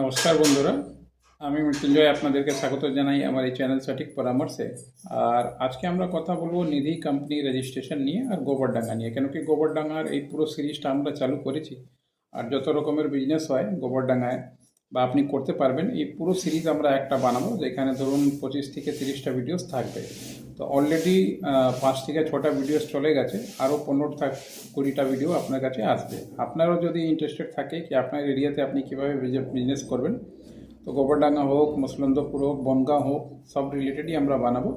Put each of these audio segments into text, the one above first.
নমস্কার বন্ধুরা, আমি মৃত্যুঞ্জয় আপনাদেরকে স্বাগত জানাই আমার এই চ্যানেল সঠিক পরামর্শে। আর আজকে আমরা কথা বলব নিধি কোম্পানি রেজিস্ট্রেশন নিয়ে আর গোবরডাঙ্গা নিয়ে, কেন কি গোবরডাঙ্গার এই পুরো সিরিজটা আমরা চালু করেছি। আর যত রকমের বিজনেস হয় গোবরডাঙ্গায় বা আপনি করতে পারবেন, এই পুরো সিরিজ আমরা একটা বানাবো, যেখানে ধরুন পঁচিশ থেকে তিরিশটা ভিডিওস থাকবে। তো অলরেডি পাঁচ থেকে ছটা ভিডিওস চলে গেছে আরও পনেরো থাক কুড়িটা ভিডিও আপনার কাছে আসবে। আপনারও যদি ইন্টারেস্টেড থাকে কি আপনার এরিয়াতে আপনি কীভাবে বিজনেস করবেন তো গোবরডাঙ্গা হোক মুসলন্দপুর হোক বনগাঁও হোক সব রিলেটেডই আমরা বানাবো।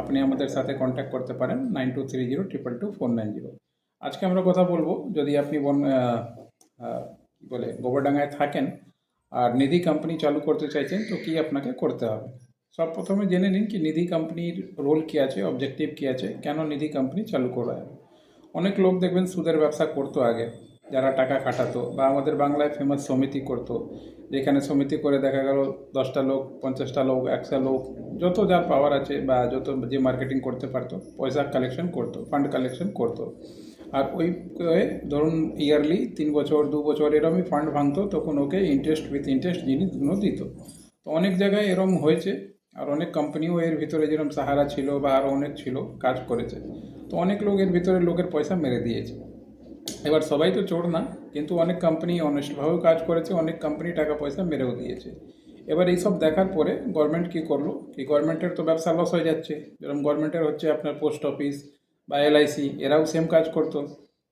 আপনি আমাদের সাথে কন্ট্যাক্ট করতে পারেন nine two three zero triple two four nine zero আজকে আমরা কথা বলব যদি আপনি বন আহ, বলে গোবরডাঙ্গায় থাকেন আর নিধি কোম্পানি চালু করতে চাইছেন তো কি আপনাকে করতে হবে? সব প্রথমে জেনে নিন কি নিধি কোম্পানির রোল কী আছে অবজেক্টিভ কী আছে, কেন নিধি কোম্পানি চালু করা অনেক লোক দেখবেন সুদের ব্যবসা করতো আগে, যারা টাকা খাটাতো বা আমাদের বাংলায় ফেমাস সমিতি করতো, যেখানে সমিতি করে দেখা গেল দশটা লোক, পঞ্চাশটা লোক, একশো লোক, যত যার পাওয়ার আছে বা যত যে মার্কেটিং করতে পারতো, পয়সা কালেকশন করতো ফান্ড কালেকশন করতো। আর ওই ধরুন ইয়ারলি তিন বছর, দু বছর এরমই ফান্ড ভাঙতো, তখন ওকে ইন্টারেস্ট উইথ ইন্টারেস্ট জিনিসগুলো দিত। তো অনেক জায়গায় এরম হয়েছে আর অনেক কোম্পানিও এর ভিতরে যেরকম সাহারা ছিল বা আরও অনেক ছিল, কাজ করেছে। তো অনেক লোক এর ভিতরে লোকের পয়সা মেরে দিয়েছে। এবার সবাই তো চোর না, কিন্তু অনেক কোম্পানি অনেস্টভাবেও কাজ করেছে, অনেক কোম্পানি টাকা পয়সা মেরেও দিয়েছে। এবার এইসব দেখার পরে গভর্নমেন্ট কী করল? কি গভর্নমেন্টের তো ব্যবসা লস হয়ে যাচ্ছে। যেরকম গভর্নমেন্টের হচ্ছে আপনার পোস্ট অফিস বা এলআইসি এরাও সেম কাজ করতো।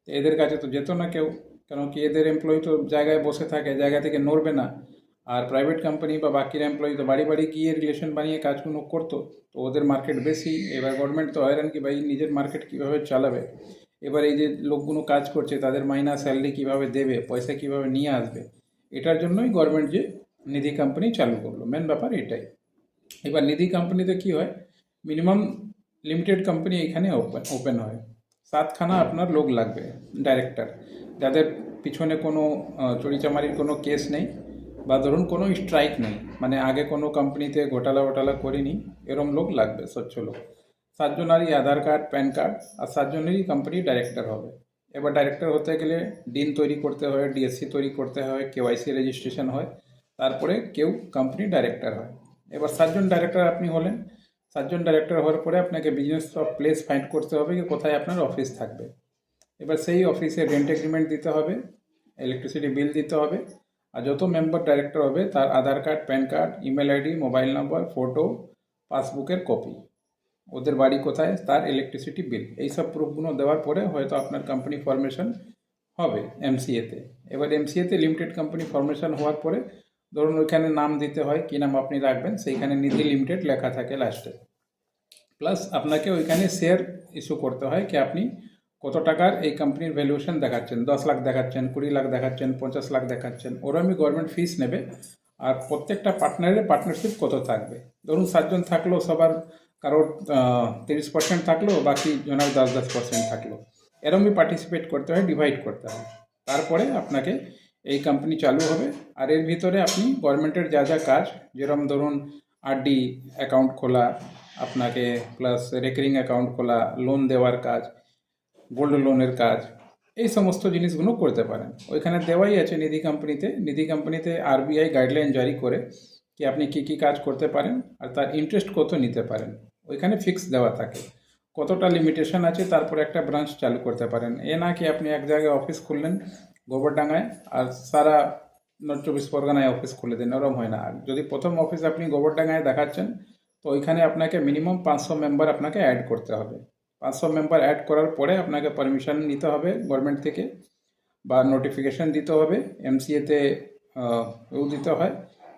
এদের কাছে তো যেত না কেউ কেন কি এদের এমপ্লয়ি তো জায়গায় বসে থাকে, জায়গা থেকে নড়বে না। আর প্রাইভেট কোম্পানি বা বাকির এমপ্লয়ি তো বাড়ি বাড়ি গিয়ে রিলেশন বানিয়ে কাজগুলো করতো, তো ওদের মার্কেট বেশি। এবার গভর্নমেন্ট তো হয়রান কি ভাই, নিজের মার্কেট কীভাবে চালাবে? এবার এই যে লোকগুলো কাজ করছে, তাদের মাইনা স্যালারি কীভাবে দেবে, পয়সা কীভাবে নিয়ে আসবে, এটার জন্যই গভর্নমেন্ট যে নিধি কোম্পানি চালু করল। মেন ব্যাপার এটাই। এবার নিধি কোম্পানিতে কি হয় মিনিমাম লিমিটেড কোম্পানি এখানে ওপেন ওপেন হয়। সাতখানা আপনার লোক লাগবে ডাইরেক্টর যাদের পিছনে কোনো চুরিচামারির কোনো কেস নেই বা ধরুন কোনো স্ট্রাইক নেই মানে আগে কোনো কোম্পানিতে ঘোটালা ওটালা করিনি, এরম লোক লাগবে, স্বচ্ছ লোক। সাতজনারই আধার কার্ড প্যান কার্ড আর সাতজনেরই কোম্পানি ডাইরেক্টর হবে। এবার ডাইরেক্টর হতে গেলে ডিন তৈরি করতে হয় ডিএসসি তৈরি করতে হয় কেওয়াইসি রেজিস্ট্রেশন হয়, তারপরে কেউ কোম্পানি ডাইরেক্টর হয়। এবার সাতজন ডাইরেক্টর আপনি হলেন, সাতজন ডাইরেক্টর হওয়ার পরে আপনাকে বিজনেস অফ প্লেস ফাইন্ড করতে হবে যে কোথায় আপনার অফিস থাকবে। এবার সেই অফিসে রেন্ট এগ্রিমেন্ট দিতে হবে ইলেকট্রিসিটি বিল দিতে হবে আর যত মেম্বার ডাইরেক্টর হবে, তার Aadhaar card PAN card email ID mobile number photo পাসবুকের কপি ওদের বাড়ি কোথায়? তার ইলেকট্রিসিটি বিল এইসব প্রুফগুলো দেওয়ার পরে হয়তো আপনার কোম্পানি ফরমেশন হবে এমসিএতে এবার এমসিএতে লিমিটেড কোম্পানি ফরমেশন হওয়ার পরে ধরুন ওইখানে নাম দিতে হয়, কী নাম আপনি রাখবেন, সেইখানে নিধি লিমিটেড লেখা থাকে লাস্টে প্লাস আপনাকে ওইখানে শেয়ার ইস্যু করতে হয় কি আপনি কত টাকার এই কোম্পানির ভ্যালুয়েশন দেখাচ্ছেন? দশ লাখ দেখাচ্ছেন, কুড়ি লাখ দেখাচ্ছেন, পঞ্চাশ লাখ দেখাচ্ছেন। ওরমই গভর্নমেন্ট ফিস নেবে। আর প্রত্যেকটা পার্টনারের পার্টনারশিপ কত থাকবে? ধরুন সাতজন থাকল সবার কারোর তিরিশ পার্সেন্ট থাকল, বাকি জনের দশ দশ পার্সেন্ট থাকল। এরমই পার্টিসিপেট করতে হয় ডিভাইড করতে হয়। তারপরে আপনাকে এই কোম্পানি চালু হবে। আর এর ভিতরে আপনি গভর্নমেন্টের যা যা কাজ যেরকম ধরুন আরডি অ্যাকাউন্ট খোলা, আপনাকে প্লাস রেকারিং অ্যাকাউন্ট খোলা লোন দেওয়ার কাজ গোল্ড লোনের কাজ, এই সমস্ত জিনিসগুলো করতে পারেন। ওইখানে দেওয়াই আছে নিধি কোম্পানিতে নিধি কোম্পানিতে আরবিআই গাইডলাইন জারি করে কি আপনি কী কী কাজ করতে পারেন আর তার ইন্টারেস্ট কত নিতে পারেন। ওইখানে ফিক্স দেওয়া থাকে। কতটা লিমিটেশন আছে তারপরে একটা ব্রাঞ্চ চালু করতে পারেন। এ না কি আপনি এক জায়গায় অফিস খুললেন গোবরডাঙ্গায় আর সারা চব্বিশ পরগনায় অফিস খুলে দেন, ওরম হয় না। আর যদি প্রথম অফিস আপনি গোবরডাঙ্গায় দেখাচ্ছেন, তো ওইখানে আপনাকে মিনিমাম পাঁচশো মেম্বার আপনাকে অ্যাড করতে হবে। পাঁচশো মেম্বার অ্যাড করার পরে আপনাকে পারমিশন নিতে হবে গভর্নমেন্ট থেকে বা নোটিফিকেশন দিতে হবে এমসিএতে ও দিতে হয়।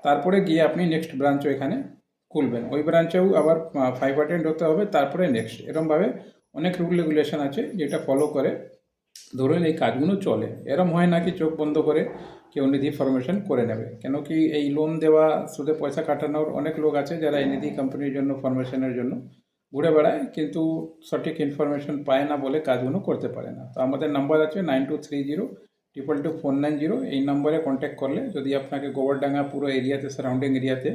তারপরে গিয়ে আপনি নেক্সট ব্রাঞ্চ এখানে খুলবেন। ওই ব্রাঞ্চেও আবার ফাইভ অ্যাটেন্ড হতে হবে, তারপরে নেক্সট এরমভাবে অনেক রুল রেগুলেশন আছে যেটা ফলো করে। ধরুন এই কাজগুলো চলে। এরম হয় না কি চোখ বন্ধ করে কেউ নিধি ফরমেশন করে নেবে। কেন কি এই লোন দেওয়া সুদে পয়সা কাটানোর অনেক লোক আছে যারা এই নিধি কোম্পানির জন্য ফরমেশনের জন্য ঘুরে বেড়ায়, কিন্তু সঠিক ইনফরমেশন পায় না বলে কাজগুলো করতে পারে না। তো আমাদের নাম্বার আছে nine two three zero triple two four nine zero এই নম্বরে কন্ট্যাক্ট করলে যদি আপনাকে গোবরডাঙ্গা পুরো এরিয়াতে সারাউন্ডিং এরিয়াতে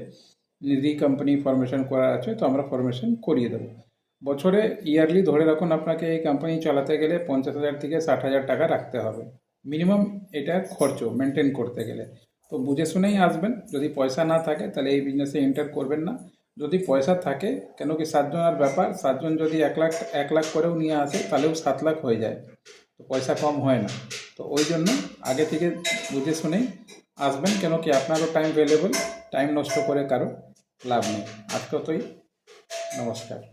নিধি কোম্পানি ফরমেশন করার আছে, তো আমরা ফরমেশন করিয়ে দেবো। বছরে ইয়ারলি ধরে রাখুন আপনাকে এই কোম্পানি চালাতে গেলে পঞ্চাশ হাজার থেকে ষাট হাজার টাকা রাখতে হবে। মিনিমাম এটা খরচ মেনটেন করতে গেলে। তো বুঝে শুনেই আসবেন, যদি পয়সা না থাকে তাহলে এই বিজনেসে এন্টার করবেন না। যদি পয়সা থাকে, কেন কি সাতজনের ব্যাপার? সাতজন যদি এক লাখ এক লাখ করেও নিয়ে আসে, তাহলেও সাত লাখ হয়ে যায়। তো পয়সা কম হয় না। তো ওই জন্য আগে থেকে বুঝে শুনেই আসবেন কেন কি আপনারও টাইম ভ্যালুয়েবল টাইম নষ্ট করে কারও লাভ নেই। আজকে তোই নমস্কার।